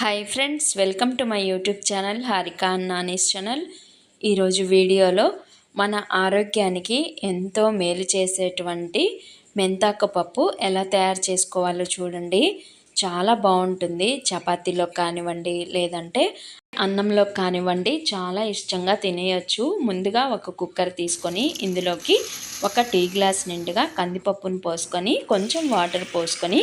Hi friends welcome to my YouTube channel Harika Nani's channel ఈరోజు వీడియోలో మన ఆరోగ్యానికి ఎంతో మేలు చేసేటువంటి మెంతాకు పప్పు ఎలా తయారు చేసుకోవాలో చూడండి. చాలా బాగుంటుంది. చపాతీలో కానివ్వండి లేదంటే అన్నంలో కానివ్వండి చాలా ఇష్టంగా తినేయచ్చు. ముందుగా ఒక కుక్కర్ తీసుకొని ఇందులోకి ఒక టీ గ్లాస్ నిండుగా కందిపప్పును పోసుకొని కొంచెం వాటర్ పోసుకొని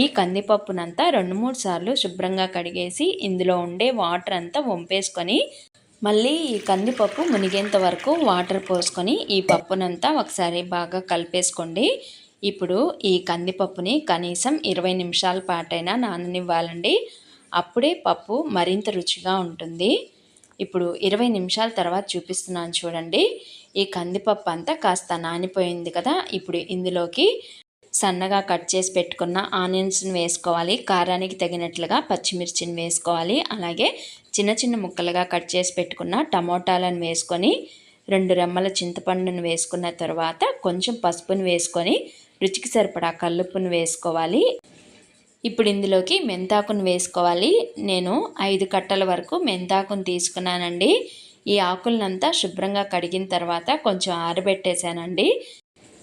ఈ కందిపప్పునంతా రెండు మూడు సార్లు శుభ్రంగా కడిగేసి ఇందులో ఉండే వాటర్ అంతా వంపేసుకొని మళ్ళీ ఈ కందిపప్పు మునిగేంత వరకు వాటర్ పోసుకొని ఈ పప్పునంతా ఒకసారి బాగా కలిపేసుకోండి. ఇప్పుడు ఈ కందిపప్పుని కనీసం ఇరవై నిమిషాల పాటైనా నాననివ్వాలండి. అప్పుడే పప్పు మరింత రుచిగా ఉంటుంది. ఇప్పుడు ఇరవై నిమిషాల తర్వాత చూపిస్తున్నాను చూడండి. ఈ కందిపప్పు అంతా కాస్త నానిపోయింది కదా ఇప్పుడు ఇందులోకి సన్నగా కట్ చేసి పెట్టుకున్న ఆనియన్స్ని వేసుకోవాలి. కారానికి తగినట్లుగా పచ్చిమిర్చిని వేసుకోవాలి. అలాగే చిన్న చిన్న ముక్కలుగా కట్ చేసి పెట్టుకున్న టమోటాలను వేసుకొని రెండు రెమ్మల చింతపండును వేసుకున్న తర్వాత కొంచెం పసుపుని వేసుకొని రుచికి సరిపడా కల్లుప్పును వేసుకోవాలి. ఇప్పుడు ఇందులోకి మెంతాకును వేసుకోవాలి. నేను ఐదు కట్టల వరకు మెంతాకును తీసుకున్నానండి. ఈ ఆకులనంతా శుభ్రంగా కడిగిన తర్వాత కొంచెం ఆరబెట్టేశానండి.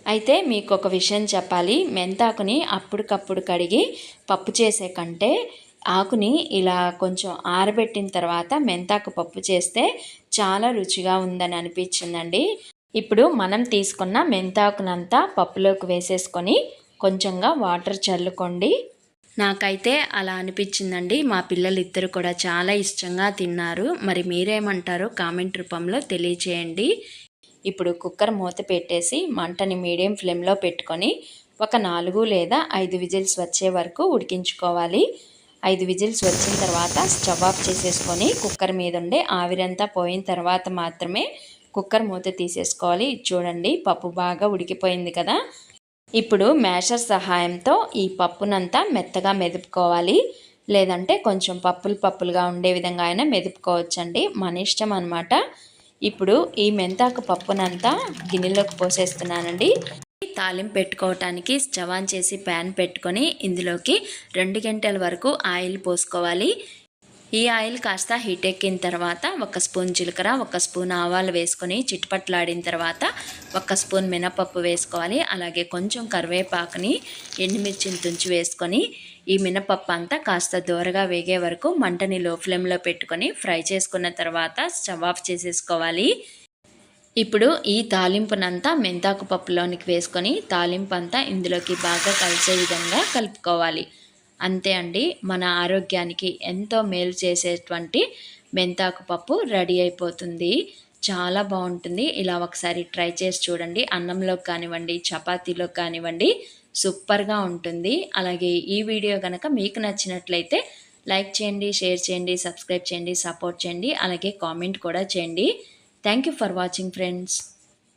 అయితే మీకు ఒక విషయం చెప్పాలి. మెంతాకుని అప్పటికప్పుడు కడిగి పప్పు చేసే కంటే ఆకుని ఇలా కొంచెం ఆరబెట్టిన తర్వాత మెంతాకు పప్పు చేస్తే చాలా రుచిగా ఉందని అనిపించిందండి. ఇప్పుడు మనం తీసుకున్న మెంతాకునంతా పప్పులోకి వేసేసుకొని కొంచెంగా వాటర్ చల్లుకోండి. నాకైతే అలా అనిపించిందండి. మా పిల్లలు ఇద్దరు కూడా చాలా ఇష్టంగా తిన్నారు. మరి మీరేమంటారో కామెంట్ రూపంలో తెలియచేయండి. ఇప్పుడు కుక్కర్ మూత పెట్టేసి మంటని మీడియం ఫ్లేమ్లో పెట్టుకొని ఒక నాలుగు లేదా ఐదు విజిల్స్ వచ్చే వరకు ఉడికించుకోవాలి. ఐదు విజిల్స్ వచ్చిన తర్వాత స్టవ్ ఆఫ్ చేసేసుకొని కుక్కర్ మీద ఉండే ఆవిరంతా పోయిన తర్వాత మాత్రమే కుక్కర్ మూత తీసేసుకోవాలి. చూడండి పప్పు బాగా ఉడికిపోయింది కదా. ఇప్పుడు మ్యాషర్ సహాయంతో ఈ పప్పునంతా మెత్తగా మెదుపుకోవాలి. లేదంటే కొంచెం పప్పులు పప్పులుగా ఉండే విధంగా అయినా మెదుపుకోవచ్చండి. మన ఇష్టం అనమాట ఇప్పుడు ఈ మెంతాకు పప్పునంతా గిన్నెలోకి పోసేస్తున్నానండి. తాలింపు పెట్టుకోవటానికి స్టవాన్ చేసి ప్యాన్ పెట్టుకొని ఇందులోకి రెండు గంటల వరకు ఆయిల్ పోసుకోవాలి. ఈ ఆయిల్ కాస్త హీట్ ఎక్కిన తర్వాత ఒక స్పూన్ జీలకర్ర ఒక స్పూన్ ఆవాలు వేసుకొని చిట్పట్లాడిన తర్వాత ఒక స్పూన్ మినపప్పు వేసుకోవాలి. అలాగే కొంచెం కరివేపాకుని ఎండుమిర్చిని తుంచి వేసుకొని ఈ మినపప్పు అంతా కాస్త దూరగా వేగే వరకు మంటని లో ఫ్లేమ్లో పెట్టుకొని ఫ్రై చేసుకున్న తర్వాత స్టవ్ ఆఫ్ చేసేసుకోవాలి. ఇప్పుడు ఈ తాలింపునంతా మెంతాకు పప్పులోనికి వేసుకొని తాలింపు అంతా ఇందులోకి బాగా కలిసే విధంగా కలుపుకోవాలి. అంతే అండి. మన ఆరోగ్యానికి ఎంతో మేలు చేసేటువంటి మెంతాకు పప్పు రెడీ అయిపోతుంది. చాలా బాగుంటుంది. ఇలా ఒకసారి ట్రై చేసి చూడండి. అన్నంలోకి కానివ్వండి చపాతీలోకి కానివ్వండి సూపర్గా ఉంటుంది. అలాగే ఈ వీడియో కనుక మీకు నచ్చినట్లయితే లైక్ చేయండి షేర్ చేయండి సబ్స్క్రైబ్ చేయండి సపోర్ట్ చేయండి అలాగే కామెంట్ కూడా చేయండి. Thank for watching friends.